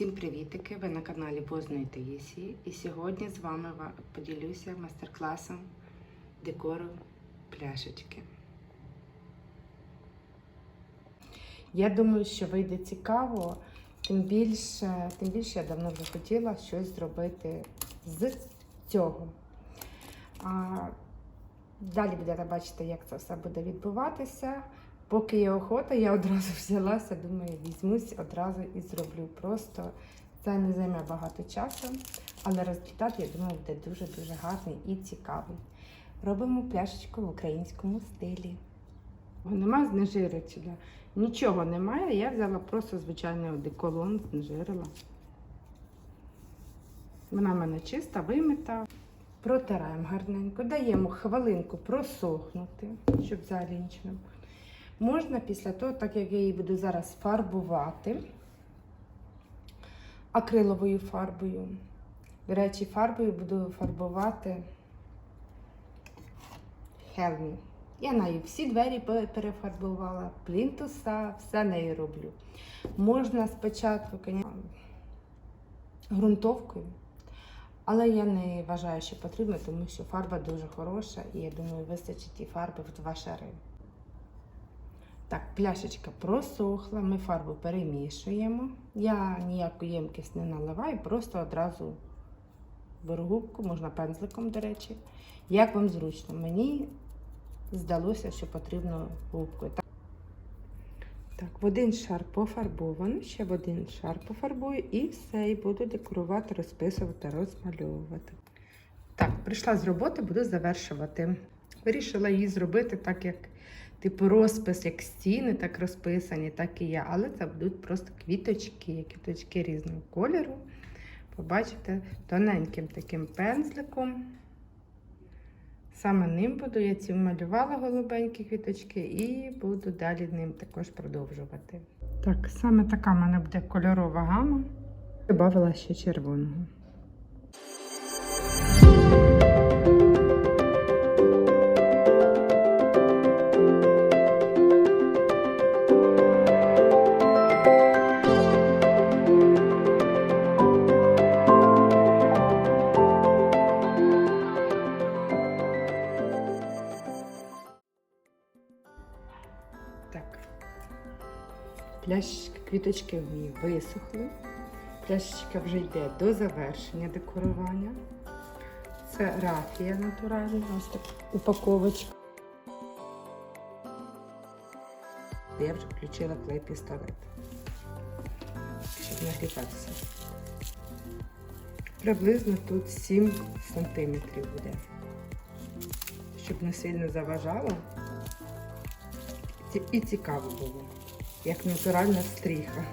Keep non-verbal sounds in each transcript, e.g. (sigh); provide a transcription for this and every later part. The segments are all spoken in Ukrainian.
Всім привітики! Ви на каналі Бозної Таїсії. І сьогодні з вами поділюся майстер-класом декору пляшечки. Я думаю, що вийде цікаво, тим більше, тим більше я давно вже хотіла щось зробити з цього. А, далі будете бачити, як це все буде відбуватися. Поки є охота, я одразу (laughs) взялася, думаю, візьмусь одразу і зроблю. Просто це не займе багато часу, але результат, я думаю, буде дуже-дуже гарний і цікавий. Робимо пляшечку в українському стилі. Нема знежирителя. Нічого немає, я взяла просто звичайний одеколон, знежирила. Вона в мене чиста, вимита. Протираємо гарненько, даємо хвилинку просохнути, щоб взагалі нічого не було. Можна після того, так як я її буду зараз фарбувати акриловою фарбою. До речі, фарбою буду фарбувати Хелмі. Я нею всі двері перефарбувала, плінтуса, все нею роблю. Можна спочатку, звісно, ґрунтовкою, але я не вважаю, що потрібно, тому що фарба дуже хороша і я думаю, вистачить і фарби в два шари. Так, пляшечка просохла, ми фарбу перемішуємо. Я ніяку ємкість не наливаю, просто одразу беру губку, можна пензликом, до речі. Як вам зручно? Мені здалося, що потрібно губкою. Так, в один шар пофарбовано, ще в один шар пофарбую і все, і буду декорувати, розписувати, розмальовувати. Так, прийшла з роботи, буду завершувати. Вирішила її зробити так, як типу розпис, як стіни, так розписані, так і я. Але це будуть просто квіточки, квіточки різного кольору. Побачите, тоненьким таким пензликом. Саме ним буду, я ці малювала голубенькі квіточки і буду далі ним також продовжувати. Так, саме така в мене буде кольорова гама. Добавила ще червоного. Пляшечки, квіточки в ній висохли. Пляшечка вже йде до завершення декорування. Це рафія натуральна, ось так упаковочка. Я вже включила клей пістолет, щоб нагріватися. Приблизно тут 7 сантиметрів буде, щоб не сильно заважало. І цікаво було, як натуральна стріха.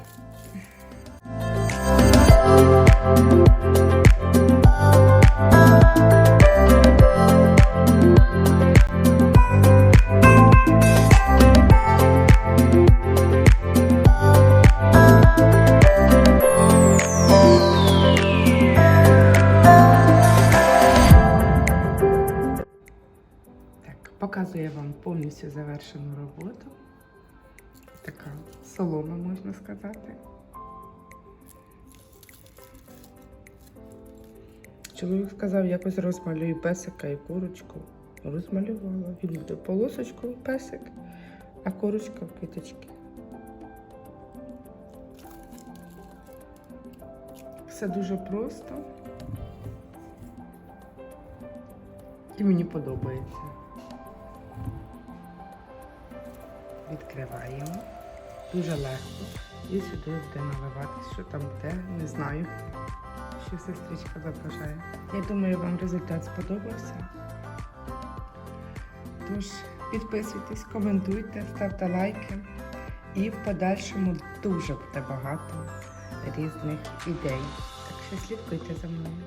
Показую вам повністю завершену роботу. Така солома, можна сказати. Чоловік сказав, якось розмалюю песика і курочку. Розмалювала. Він буде полосочку песик, а курочка в квіточки. Все дуже просто. І мені подобається. Відкриваємо. Дуже легко. І сюди буде наливатися, що там де, не знаю, що сестричка забажає. Я думаю, вам результат сподобався. Тож підписуйтесь, коментуйте, ставте лайки. І в подальшому дуже буде багато різних ідей. Так що слідкуйте за мною.